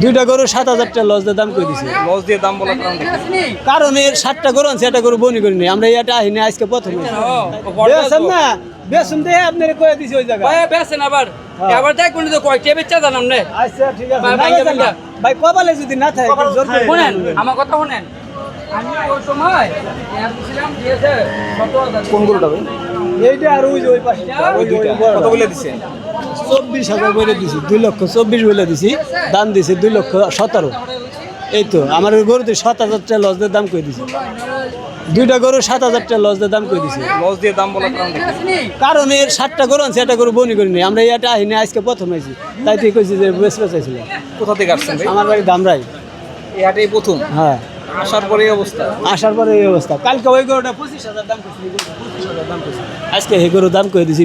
দুইটা গরু সাত হাজার টাকা লস দিয়ে দাম করে দিছে। লস দিয়ে দাম বলার কারণ কারণ এর সাতটা গরু আছে একটা গরু বনি করিনি। আমরা এটা আহিনি আজকে প্রথমে বেসন না বেসন দিয়ে আপনার কয়ে দিছি ওই জায়গায়। ভাই বেছেন আবার। আবার দেখ কোন তো কয়টা বেচা জানাম নে আচ্ছা ঠিক আছে। ভাই, না ভাই, কপালে যদি না থাকে জোর করে শুনেন আমার কথা শুনেন। আমি ওই সময় এর দিছিলাম দিয়েছে কত হাজার কোন গরুটা ভাই? এইটা আর ওই যে ওই পাশে। ওই দুইটা। কত বলে দিছে? চব্বিশ হাজার বলে দিছি দুই লক্ষ চব্বিশ বলে দিছি দাম দিছি দুই লক্ষ সতেরো। এই তো আমার গরুতে সাত হাজার টাকা লস দিয়ে দাম করে দিছি? দুইটা গরু সাত হাজার টাকা লস দিয়ে দাম করে দিছি? লস দিয়ে দাম কারণ এর সাতটা গরু আছে একটা গরু বনি করিনি আমরা এটা আহিনি আজকে প্রথম হয়েছি তাই তুই কইছি যে বেশ চাইছিলাম। কোথা থেকে আসছেন ভাই? আমার বাড়ি দামরাই। এই হাটেই প্রথম? হ্যাঁ। আসার পরে এই অবস্থা? আসার পরে এই অবস্থা। কালকে ওই গরুটা পঁচিশ হাজার দাম করছি আজকে এই গরুর দাম করে দিছি?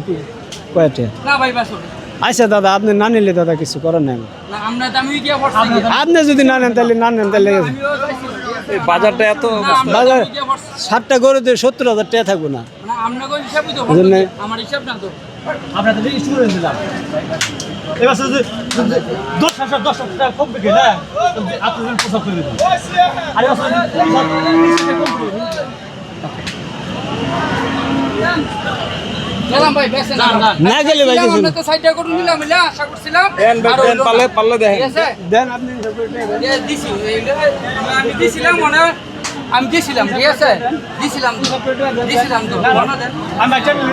কয়েকটা। না ভাই বাসো আচ্ছা দাদা আপনি না নিলে দাদা কিছু করার নাই। না আমরা দামি গিয়ে পড়ছি। আপনি যদি না নেন তাহলে না নেন তাহলে বাজারটা এত বাজার সাতটা গরুতে সত্তর হাজার টাকা থাকব না। আমরা কোন হিসাবই তো বুঝলেন না? আমার হিসাব না তো। আমরা তো রেজিস্ট্রি করে এবার শুধু দশ হাজার দশ হাজার টাকা কম বেগে না আপনি প্রসাদ করে দিলাম আর এবার শুধু কম না না গেলে ভাই কিছু না। তো সাইডটা করুন নিলাম মিলা আশা করছিলাম। দেন ভাই আর দেন পারলে পারলে ঠিক দেখেন। আছে? দেন আপনি দিছি আমি দিছিলাম মনে আমি দিছিলাম ঠিক আছে? দিছিলাম তো। দিছিলাম তো। আমি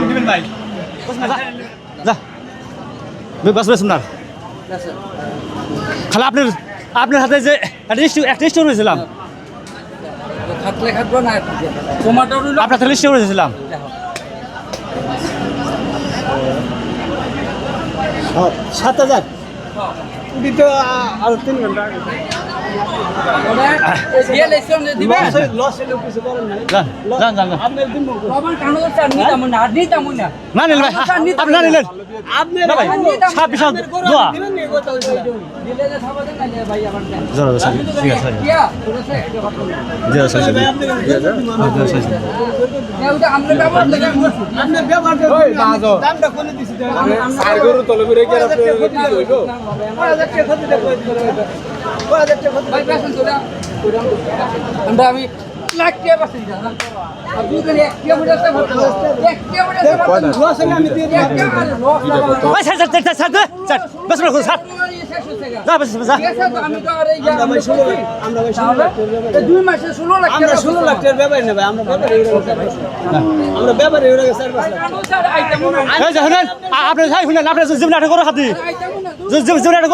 দিবেন ভাই। যা। বস বস না খালি আপনার আপনার হাতে যে একটা টমাটো রইল। আপনার হাতে রেজিস্ট্রি করেছিলাম সাত হাজার। দিতে আর তিন ঘণ্টা লস হলেও কিছু করার নাই। যান যান যান। যান। আপনি দিন বাবার কানো চার নিতাম না আর নিতাম না। না নিলেন ভাই আপনি না নিলেন আপনি না ভাই ছাব্বিশ দোয়া আমরা আমি লাখ টাকা দুই মাসে ষোলো লাখ আমরা ষোলো লাখ টাকার ব্যাপারে নেবে আমরা ব্যাপারে আমরা ব্যাপারে আপনি যাই শুনেন আপনি জীবন আটক করে হাতি জীবন আটক